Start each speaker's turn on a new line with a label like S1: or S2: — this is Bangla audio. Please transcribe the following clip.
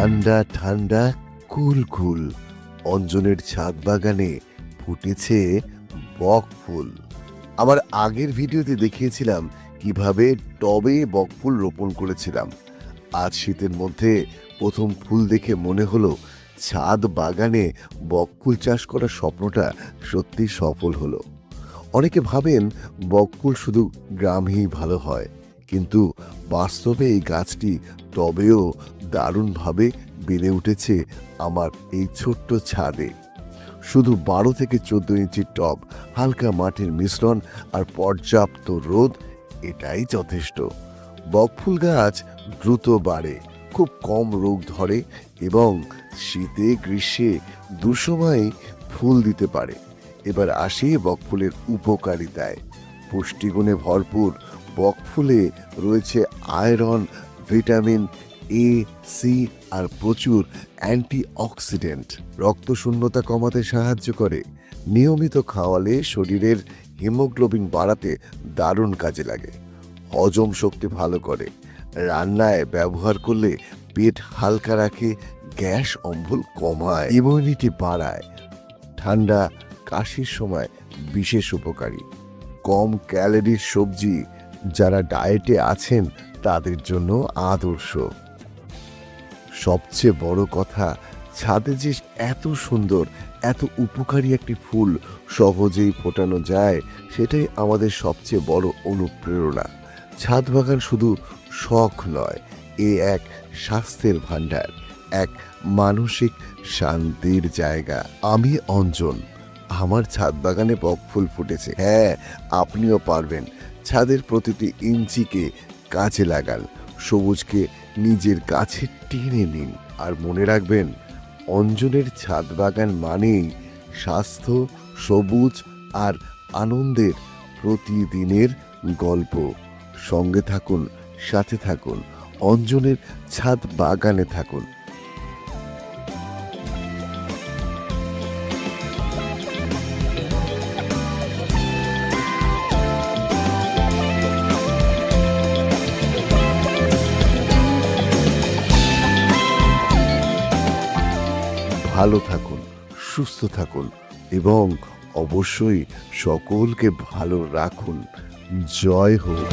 S1: ঠান্ডা ঠান্ডা, কুল কুল। অঞ্জনের ছাদ বাগানে ফুটেছে বক ফুল। আমার আগের ভিডিওতে দেখিয়েছিলাম কীভাবে টবে বক ফুল রোপণ করেছিলাম। আজ শীতের মধ্যে প্রথম ফুল দেখে মনে হলো ছাদ বাগানে বক ফুল চাষ করার স্বপ্নটা সত্যি সফল হলো। অনেকে ভাবেন বকফুল শুধু গ্রামেই ভালো হয়। কিন্তু বাস্তবে এই গাছটি টবেও দারুণভাবে বেড়ে উঠেছে আমার এই ছোট্ট ছাদে। শুধু বারো থেকে চোদ্দ ইঞ্চির টব, হালকা মাটির মিশ্রণ আর পর্যাপ্ত রোদ, এটাই যথেষ্ট। বকফুল গাছ দ্রুত বাড়ে, খুব কম রোগ ধরে এবং শীতে গ্রীষ্মে দুসময় ফুল দিতে পারে। এবার আসি বকফুলের উপকারিতায়। পুষ্টিগুণে ভরপুর বকফুলে রয়েছে আয়রন, ভিটামিন এ, সি আর প্রচুর অ্যান্টিঅক্সিডেন্ট। রক্ত শূন্যতা কমাতে সাহায্য করে। নিয়মিত খাওয়ালে শরীরের হিমোগ্লোবিন বাড়াতে দারুণ কাজে লাগে। হজম শক্তি ভালো করে। রান্নায় ব্যবহার করলে পেট হালকা রাখে, গ্যাস অম্বল কমায় ইমিউনিটি বাড়ায়। ঠান্ডা কাশির সময় বিশেষ উপকারী। কম ক্যালোরির সবজি যারা ডায়েটে আছেন, তাদের জন্য আদর্শ। সবচেয়ে বড় কথা, ছাদে যে এত সুন্দর, এত উপকারী একটি ফুল সহজেই ফোটানো যায়, সেটাই আমাদের সবচেয়ে বড় অনুপ্রেরণা। ছাদ বাগান শুধু শখ নয়, এ এক স্বাস্থ্যের ভাণ্ডার, এক মানসিক শান্তির জায়গা। আমি অঞ্জন, আমার ছাদ বাগানে বক ফুল ফুটেছে। হ্যাঁ আপনিও পারবেন। ছাদের প্রতিটি ইঞ্চিকে কাজে লাগান। সবুজকে নিজের কাছে টেনে নিন। আর মনে রাখবেন, অঞ্জনের ছাদ বাগান মানেই স্বাস্থ্য, সবুজ আর আনন্দের প্রতিদিনের গল্প। সঙ্গে থাকুন, সাথে থাকুন, অঞ্জনের ছাদ বাগানে থাকুন। ভালো থাকুন সুস্থ থাকুন এবং অবশ্যই সকলকে ভালো রাখুন। জয় হোক।